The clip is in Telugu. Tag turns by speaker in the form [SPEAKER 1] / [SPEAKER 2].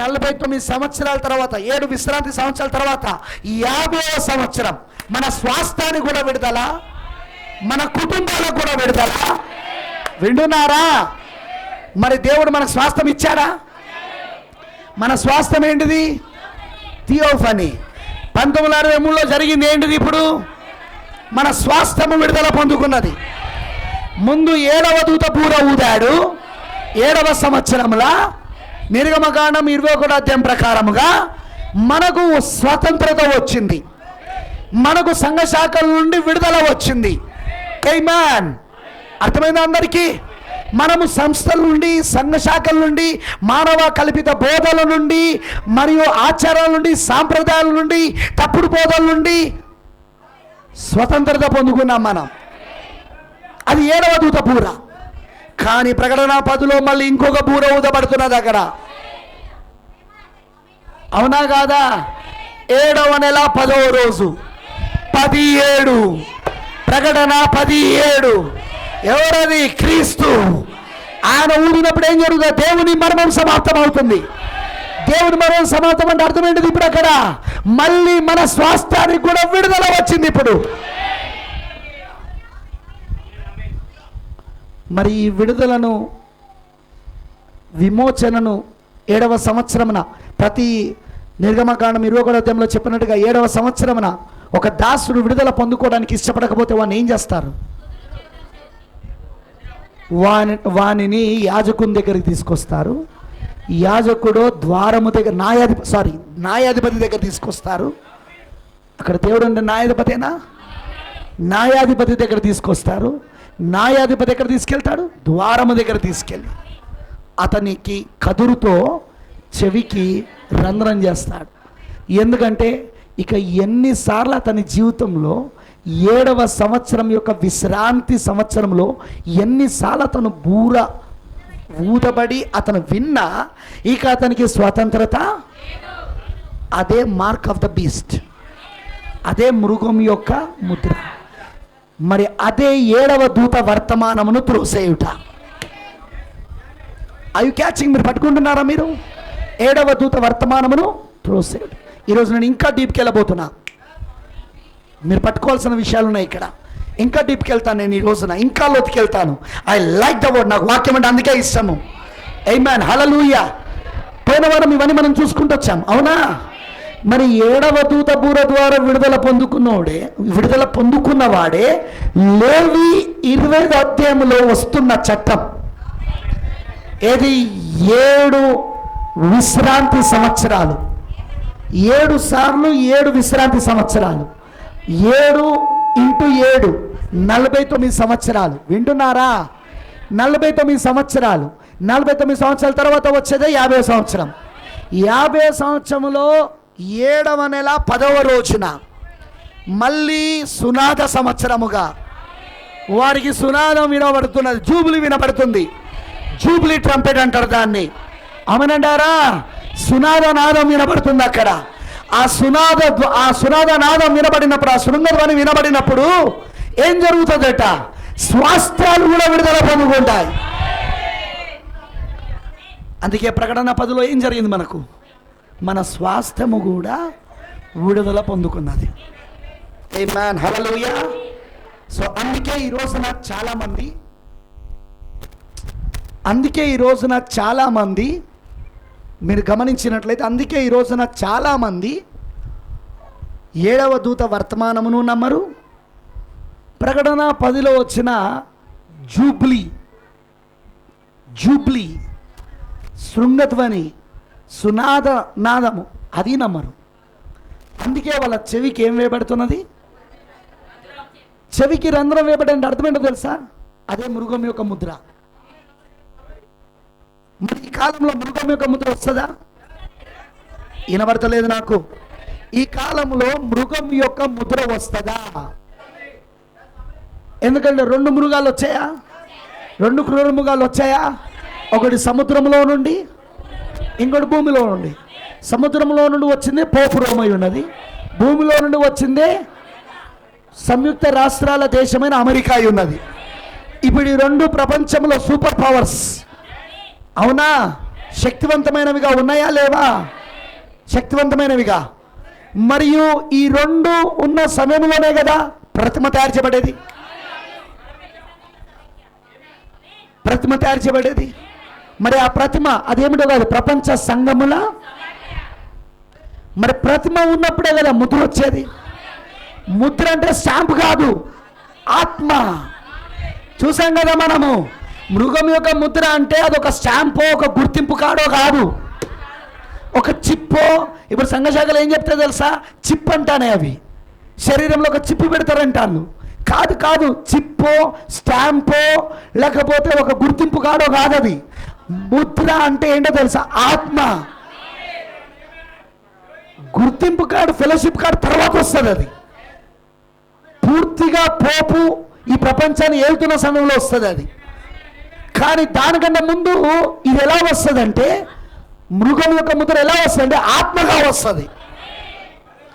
[SPEAKER 1] నలభై తొమ్మిది సంవత్సరాల తర్వాత ఏడు విశ్రాంతి సంవత్సరాల తర్వాత యాభైవ సంవత్సరం మన స్వాస్థానికి కూడా విడుదల మన కుటుంబాలకు కూడా విడుదల. వింటున్నారా? మరి దేవుడు మనకు స్వాస్థ్యం ఇచ్చాడా? మన స్వాస్థ్యం ఏంటిది? థియోఫనీ. పంతొమ్మిది అరవై మూడులో జరిగింది ఏంటిది ఇప్పుడు? మన స్వాస్థ్యము విడుదల పొందుకున్నది. ముందు ఏడవ దూత పూర ఊదాడు ఏడవ సంవత్సరంలో నిర్గమకాండం ఇరవై ఒకటో అధ్యాయం ప్రకారముగా మనకు స్వతంత్రత వచ్చింది. మనకు సంఘ శాఖల నుండి విడుదల వచ్చింది. మ్యాన్ అర్థమైందా అందరికీ? మనము సంస్థల నుండి సంఘ శాఖల నుండి మానవ కల్పిత బోధల నుండి మరియు ఆచారాల నుండి సాంప్రదాయాల నుండి తప్పుడు బోధల నుండి స్వతంత్రత పొందుకున్నాం మనం. అది ఏడవ దూత బూర కానీ ప్రకటన పదిలో మళ్ళీ ఇంకొక బూర ఊదబడుతున్నది అక్కడ. అవునా కాదా? ఏడవ నెల పదవ రోజు. పది ఏడు ప్రకటన పది ఏడు ఎవరది? క్రీస్తు. ఆయన ఊడినప్పుడు ఏం జరుగుతుంది? దేవుని మర్మం సమాప్తం అవుతుంది దేవుని మర్మం సమాప్తం అంటే అర్థం ఏంటిది ఇప్పుడు అక్కడ? మళ్ళీ మన స్వాస్థ్యానికి కూడా విడుదల వచ్చింది ఇప్పుడు. మరి ఈ విడుదలను విమోచనను ఏడవ సంవత్సరమున ప్రతి నిర్గమకాండం ఇరవై అధ్యాయంలో చెప్పినట్టుగా ఏడవ సంవత్సరమున ఒక దాసుడు విడుదల పొందుకోవడానికి ఇష్టపడకపోతే వాడిని ఏం చేస్తారు? వాని వానిని యాజకుని దగ్గరికి తీసుకొస్తారు. యాజకుడు ద్వారము దగ్గర న్యాయాధిపతి సారీ న్యాయాధిపతి దగ్గర తీసుకొస్తారు. అక్కడ దేవుడు అంటే న్యాయాధిపతేనా? న్యాయాధిపతి దగ్గర తీసుకొస్తారు. న్యాయాధిపతి దగ్గర తీసుకెళ్తాడు? ద్వారము దగ్గర తీసుకెళ్ళి. అతనికి కదురుతో చెవికి రంధ్రం చేస్తాడు. ఎందుకంటే ఇక ఎన్నిసార్లు అతని జీవితంలో ఏడవ సంవత్సరం యొక్క విశ్రాంతి సంవత్సరంలో ఎన్నిసార్లు అతను బూర ఊదబడి అతను విన్నా ఇక అతనికి స్వతంత్రత? అదే మార్క్ ఆఫ్ ద బీస్ట్. అదే మృగం యొక్క ముద్ర. మరి అదే ఏడవ దూత వర్తమానమును త్రోసేయుట. అవి క్యాచింగ్ మీరు పట్టుకుంటున్నారా మీరు? ఏడవ దూత వర్తమానమును త్రోసేయుట. ఈరోజు నేను ఇంకా డీప్కి వెళ్ళబోతున్నా. మీరు పట్టుకోవాల్సిన విషయాలు ఉన్నాయి ఇక్కడ. ఇంకా డీప్కి వెళ్తాను నేను ఈ రోజున. ఇంకా లోతుకి వెళ్తాను. ఐ లైక్ ద వర్డ్ నాకు వాక్యం అంటే అందుకే ఇష్టము. ఏ మ్యాన్ హలలుయ్య పోయిన వారం ఇవన్నీ మనం చూసుకుంటూ వచ్చాం. అవునా? మరి ఏడవ దూత బూర ద్వారా విడుదల పొందుకున్నవాడే విడుదల పొందుకున్నవాడే లేవి ఇరవై అధ్యాయంలో వస్తున్న చట్టం. ఏది? ఏడు విశ్రాంతి సంవత్సరాలు. ఏడు సార్లు ఏడు విశ్రాంతి సంవత్సరాలు. ఏడు ఇంటూ ఏడు నలభై తొమ్మిది సంవత్సరాలు. వింటున్నారా? నలభై తొమ్మిది సంవత్సరాలు. నలభై తొమ్మిది సంవత్సరాల తర్వాత వచ్చేదే యాభై సంవత్సరం. యాభై సంవత్సరంలో ఏడవ నెల పదవ రోజున మళ్ళీ సునాద సంవత్సరముగా వారికి సునాదం వినబడుతున్నది. జూబులి వినబడుతుంది. జూబిలీ ట్రంపెట్ అంటారు దాన్ని. అవునంటారా సునాద నాదం వినబడుతుంది అక్కడ. ఆ సునాద ఆ సునాద నాదం వినబడినప్పుడు ఆ శృంగధ్వని వినబడినప్పుడు ఏం జరుగుతుందట? స్వాస్థ్యాలు కూడా విడుదల పొందుకుంటాయి. అందుకే ప్రకటన పదిలో ఏం జరిగింది మనకు? మన స్వాస్థ్యము కూడా విడుదల పొందుకున్నది. ఏ మ్యాన్ హలలుయా సో అందుకే ఈ రోజున చాలామంది అందుకే ఈ రోజున చాలామంది మీరు గమనించినట్లయితే అందుకే ఈ రోజున చాలామంది ఏడవ దూత వర్తమానమును నమ్మరు. ప్రకటన పదిలో వచ్చిన జూబ్లీ జూబ్లీ శృంగధ్వని సునాద నాదము. అది నమ్మరు. అందుకే వాళ్ళ చెవికి ఏం వేయబడుతున్నది? చెవికి రంధ్రం వేయబడి అర్థమేంటో తెలుసా? అదే మృగం యొక్క ముద్ర. మరి ఈ కాలంలో మృగం యొక్క ముద్ర వస్తుందా? వినబడతలేదు నాకు. ఈ కాలంలో మృగం యొక్క ముద్ర వస్తుందా? ఎందుకంటే రెండు మృగాలు వచ్చాయా? రెండు క్రూర మృగాలు వచ్చాయా? ఒకటి సముద్రంలో నుండి ఇంకోటి భూమిలో నుండి. సముద్రంలో నుండి వచ్చింది పోపురమై ఉన్నది. భూమిలో నుండి వచ్చిందే సంయుక్త రాష్ట్రాల దేశమైన అమెరికా అయి ఉన్నది. ఇప్పుడు ఈ రెండు ప్రపంచంలో సూపర్ పవర్స్. అవునా? శక్తివంతమైనవిగా ఉన్నాయా లేవా? శక్తివంతమైనవిగా. మరియు ఈ రెండు ఉన్న సమయంలోనే కదా ప్రతిమ తయారు చేయబడేది. ప్రతిమ తయారు చేయబడేది. మరి ఆ ప్రతిమ అదేమిటో కాదు ప్రపంచ సంఘముల? మరి ప్రతిమ ఉన్నప్పుడే కదా ముద్ర వచ్చేది. ముద్ర అంటే స్టాంప్ కాదు ఆత్మ. చూసాం కదా మనము మృగం యొక్క ముద్ర అంటే అదొక స్టాంపో ఒక గుర్తింపు కాడో కాదు. ఒక చిప్పో ఇప్పుడు సంఘశాఖలు ఏం చెప్తా తెలుసా? చిప్ అంటానే అవి. శరీరంలో ఒక చిప్పు పెడతారంటాను కాదు కాదు చిప్పో స్టాంపో లేకపోతే ఒక గుర్తింపు కాడో కాదు అది ముద్ర అంటే ఏంటో తెలుసా? ఆత్మ. గుర్తింపు కార్డు ఫెలోషిప్ కార్డు తర్వాత వస్తుంది అది. పూర్తిగా పోపు ఈ ప్రపంచాన్ని ఏలుతున్న సమయంలో వస్తుంది అది. కానీ దానికన్నా ముందు ఇది ఎలా వస్తుంది అంటే మృగం యొక్క ముద్ర ఎలా వస్తుంది అంటే ఆత్మగా వస్తుంది.